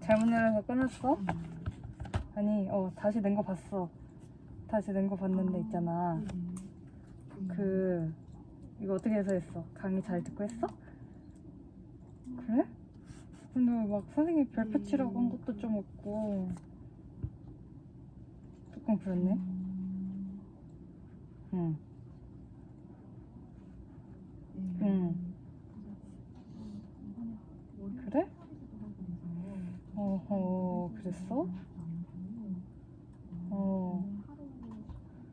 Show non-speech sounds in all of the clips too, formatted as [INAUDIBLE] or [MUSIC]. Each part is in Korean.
잘못 눌러서 끊었어? 아니 어 다시 낸 거 봤어 다시 낸 거 봤는데 있잖아 그 이거 어떻게 해서 했어? 강의 잘 듣고 했어? 그래? 근데 막 선생님 별표 치라고 한 것도 좀 없고 조금 그렇네 응 응. 그래? 그랬어? 어.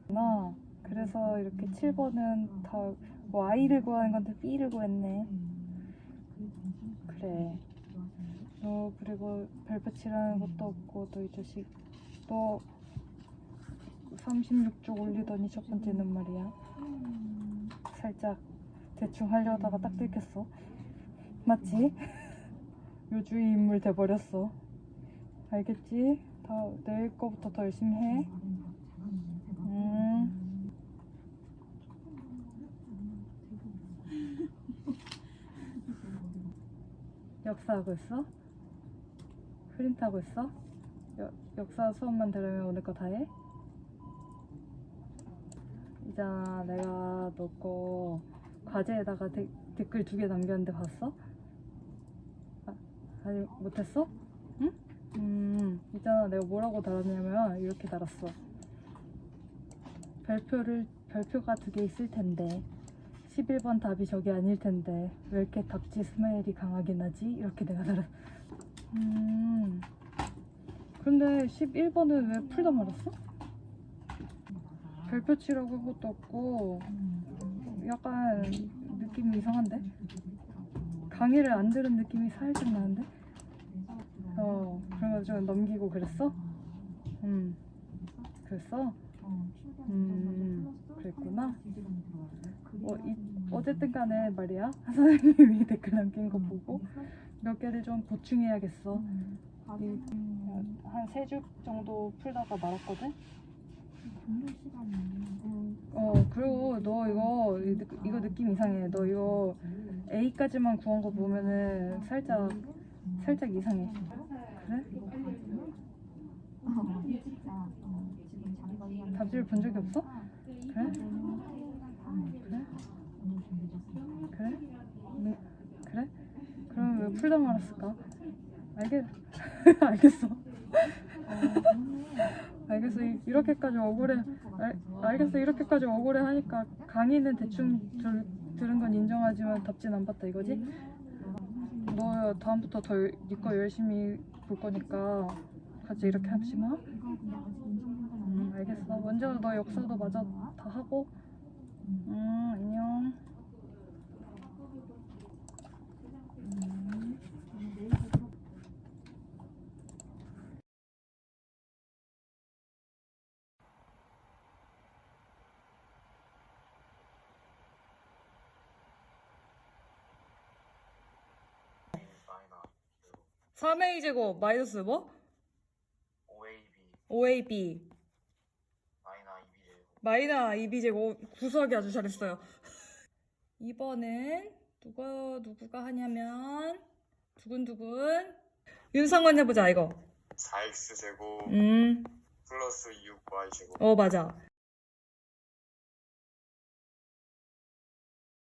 나 그래서 이렇게 7번은 다 Y를 구하는 건데 B를 구했네. 그래. 너 그리고 칠하는 것도 없고 너 이 자식 너 36쪽 올리더니 첫 번째는 말이야. 살짝 대충 하려다가 딱 들켰어. 맞지? [LAUGHS] 요주의 인물 돼버렸어. 알겠지? 다 내일 거부터 더 열심히 해. 음. [LAUGHS] 역사하고 있어? 프린트하고 있어? 여, 역사 수업만 들으면 오늘 거 다 해? 이자 내가 너 거 과제에다가 데- 댓글 두 개 남겼는데 봤어? 아, 아니 못했어? 응? 음 있잖아 내가 뭐라고 달았냐면 이렇게 달았어 별표를 별표가 두 개 있을 텐데 11번 답이 저게 아닐 텐데 왜 이렇게 답지 스마일이 강하게 나지? 이렇게 내가 달았 음 근데 11번은 왜 풀다 말았어? 별표 치라고 한 것도 없고 약간 느낌이 이상한데? 강의를 안 들은 느낌이 살짝 나는데? 어, 그래가지고 넘기고 그랬어? 음, 그랬어? 음, 그랬구나. 어, 이, 어쨌든 간에 말이야. [LAUGHS] 선생님이 댓글 남긴 거 보고 몇 개를 좀 보충해야겠어. 한 세 줄 정도 풀다가 말았거든? 어, 그리고 너 이거, 이거 느낌 이상해. 너 이거 A까지만 구한 거 보면은 살짝, 살짝 이상해. 그래? 답지를 본 적이 없어? 그래? 그래? 그래? 네, 그래? 그럼 왜 풀다 말았을까? 알겠, [LAUGHS] 알겠어. [LAUGHS] 알겠어. 이- 이렇게까지 억울해. 알, 알겠어. 이렇게까지 억울해 하니까 강의는 대충 들, 들은 건 인정하지만 답지는 안 봤다 이거지? 너 다음부터 더니거 열심히 볼 거니까 같이 이렇게 하지 마. 음, 알겠어. 먼저 너 역사도 마저 다 하고. 음, 안녕. 마이너 3a 제곱 마이너스 뭐? OAB 5ab 마이너 2B 마이너 2b 제곱 구수하게 아주 잘했어요. [LAUGHS] 2번은 누가 누구가 하냐면 두근두근 윤상원 해보자 이거. 4X 제곱 음, 플러스 6Y 제곱 어 맞아.